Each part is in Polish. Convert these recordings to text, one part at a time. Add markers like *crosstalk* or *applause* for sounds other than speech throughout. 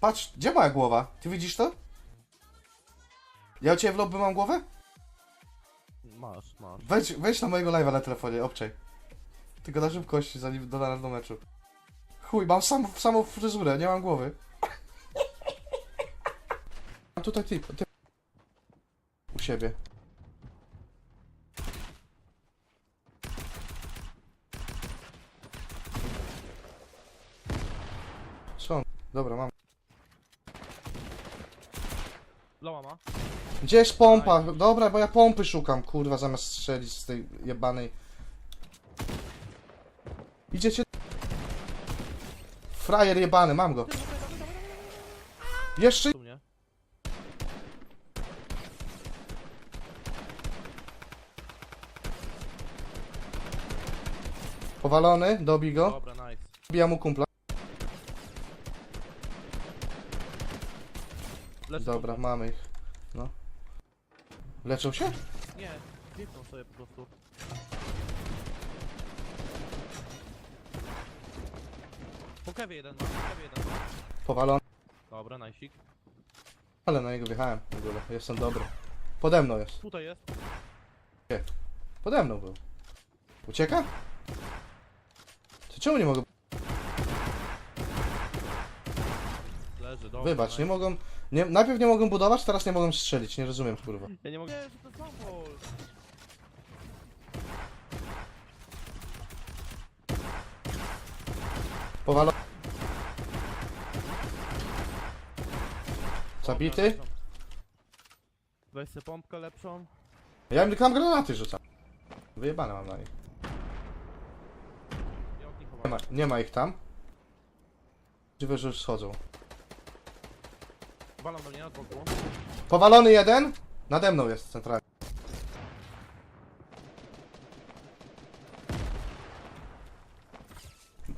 Patrz, gdzie moja głowa? Ty widzisz to? Ja u ciebie w lobby mam głowę? Masz, masz. Wejdź, wejdź na mojego live'a na telefonie, obczaj. Tylko na szybkości, zanim dodam do meczu. Chuj, mam sam, samą fryzurę, nie mam głowy. Mam tutaj typ, typ. U siebie. Dobra, mam. Loła ma? Gdzie jest pompa? Dobra, bo ja pompy szukam, kurwa, zamiast strzelić z tej jebanej. Idziecie? Frajer jebany, mam go. Jeszcze? Tu mnie. Powalony, dobij go. Dobra, nice. Bija mu kumpla. Lecz Dobra, mamy ich. No. Leczą się? Nie, kliknął sobie po prostu. Po kewie jeden ma, po kewie jeden ma. Powalony. Dobra, najsik. Ale na niego wjechałem w ogóle. Jestem dobry. Pode mną jest. Tutaj jest. Pode mną był. Ucieka? To czemu nie mogę? Leży, dobra. Wybacz, nie mogą... Nie, najpierw nie mogą budować, teraz nie mogą strzelić. Nie rozumiem, kurwa. Ja nie mogę. Nie, że to znowu. Powalony. Zabity? Weź sobie pompkę lepszą. Ja im tam granaty rzucam. Wyjebane mam na nich. Ja od nich Nie ma, nie ma ich tam. Dziwne, że już schodzą. Walam do mnie na boku. Powalony jeden. Nade mną jest centralnie.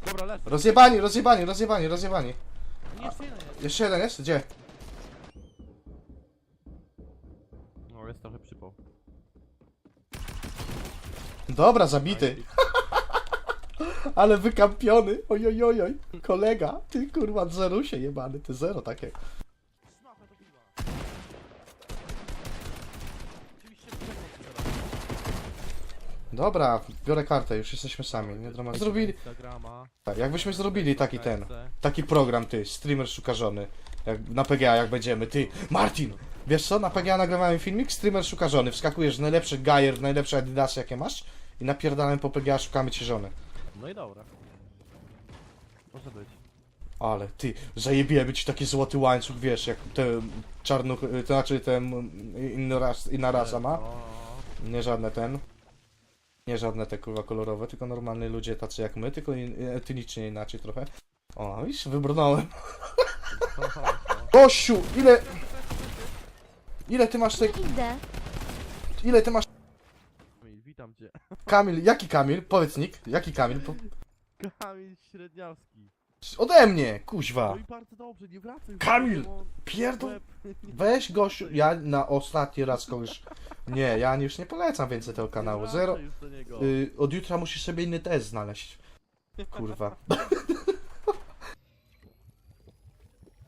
Dobra. Rozjebani, rozjebani, rozjebani, rozjebani. Nie, jeszcze jeden jest. Jeszcze jeden jest? Gdzie? No, jest trochę przypał. Dobra, zabity. *laughs* Ale wykampiony. Ojojojoj. Kolega. Ty kurwa zerusie jebany. Ty zero takie. Szmacha to piwa. Oczywiście przekąd teraz. Dobra, biorę kartę, już jesteśmy sami. Nie dramatycznie. Zrobili... Tak, jakbyśmy zrobili taki ten. KFC. Taki program, ty, streamer szuka żony. Jak, na PGA jak będziemy, ty, Martin! Wiesz co, na PGA nagrywałem filmik, streamer szuka żony. Wskakujesz w najlepszy gajer, w najlepsze adidasy jakie masz i napierdalamy po PGA, szukamy ci żony. No i dobra. Może być. Ale ty, zajebiemy ci taki złoty łańcuch, wiesz, jak te czarnuch, to znaczy ten inna, ras, inna rasa ma. No, Nie żadne ten. Nie żadne te kurwa kolorowe, tylko normalni ludzie tacy jak my, tylko in, etnicznie inaczej trochę. O, widzisz, wybrnąłem. *laughs* Gościu, ile... Ile ty masz tej... Idę. Ile ty masz... Kamil, witam cię. Kamil, jaki Kamil? Powiedz nick, jaki Kamil? Po... Kamil Średniawski. Ode mnie, No kuźwa. i bardzo dobrze, nie wracaj. Kamil! Pierdol... *laughs* Weź gościu, ja na ostatni raz kogoś... Nie, ja już nie polecam więcej tego kanału. Zero... Y, od jutra musisz sobie inny test znaleźć. Kurwa. *laughs*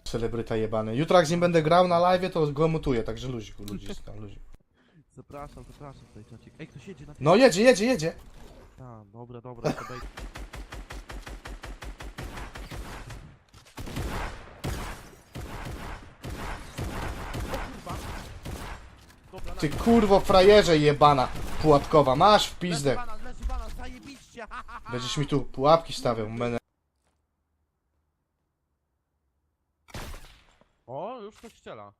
Celebryta jebany. Jutro jak z nim będę grał na live, to go mutuję, także luzik, ludziska, *laughs* luzik. Zapraszam, zapraszam tutaj czacik. Ej, ktoś jedzie na No jedzie, jedzie, jedzie. A, dobra, dobra, to. O kurwa! Dobra, Ty kurwo frajerze jebana, pułapkowa, masz w pizdę. *laughs* Będziesz mi tu pułapki stawiał, menę. O, już ktoś strzela.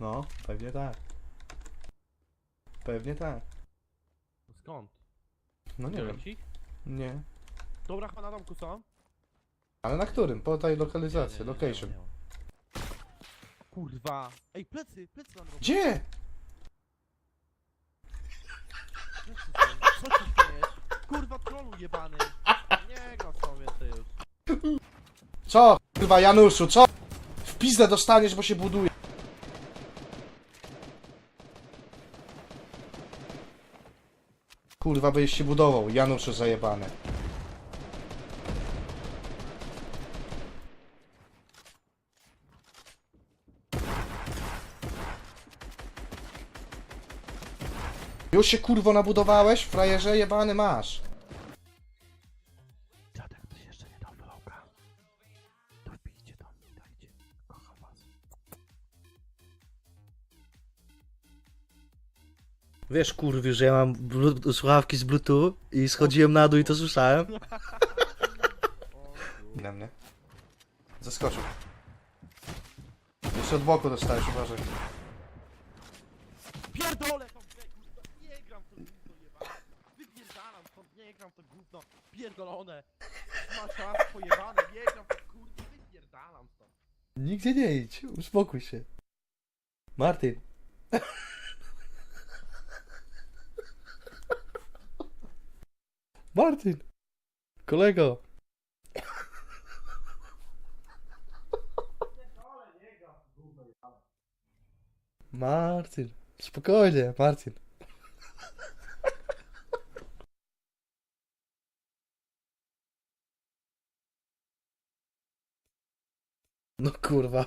No, pewnie tak. Pewnie tak. Skąd? No nie wiem. Ci? Nie. Dobra, chyba na domku są. Ale na którym? Podaj lokalizację, location. Kurwa! Ej, plecy, plecy nam robią. Gdzie? Plecy są. Co ci śmiejesz? Kurwa, trolu jebany! Nie go sobie ty. Co? Kurwa Januszu, co? W pizdę dostaniesz, bo się buduje. Kurwa, byś się budował, Januszu zajebany. Już się kurwo nabudowałeś? Frajerze jebany masz. Dziadek, ktoś jeszcze nie dał vloga. To wbijcie do mnie, dajcie. Kocham was. Wiesz, kurwi, że ja mam blu- słuchawki z Bluetooth i schodziłem na dół i to słyszałem? Na mnie. Zaskoczył. Jeszcze od boku dostałeś, uważaj. Pierdolę tą grę, kurwa. Nie gram w to gówno jebane. Wypierdalam stąd, nie gram w to gówno. Pierdolone. Masz czas pojebane, to kurwa. Wypierdalam stąd. Nigdzie nie idź, uspokój się. Martin. Martin. Kolego. Martin. Spokojnie, Martin. No kurwa.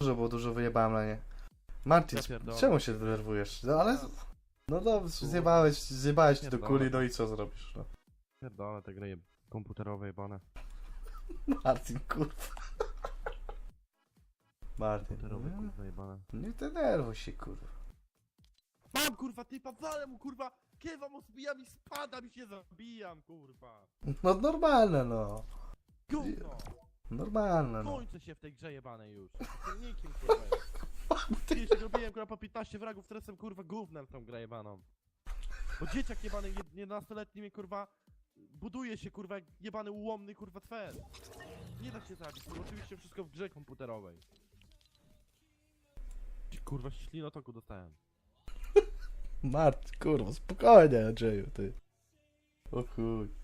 Dużo było, dużo wyjebałem na nie. Martin, Ja pierdolę. czemu się denerwujesz? No ale... No dobrze, zjebałeś, zjebałeś do Pierdolę. kuli, no i co zrobisz, no. Pierdolę te gry komputerowe jebane. Martin, kurwa. Martin, Komputerowe kurwa jebane. nie denerwuj się, kurwa. Mam kurwa typa, walę mu kurwa. Kiewa mu zbijam i spadam i się zabijam kurwa. No normalne, no. Gówno. Normalne, no. Kończę się w tej grze jebanej już. Nikim kurwa. Kiedyś się robiłem kurwa po 15 fragów, teraz jestem kurwa gównem w tą grę jebaną. Bo dzieciak jebany, jed- 11-letni mnie kurwa buduje się kurwa jak jebany ułomny kurwa cwer. Nie da się zabić, bo oczywiście wszystko w grze komputerowej. Kurwa ślinotoku dostałem. Martin, kurwa, spokojnie, Andrzeju, ty. O chuj.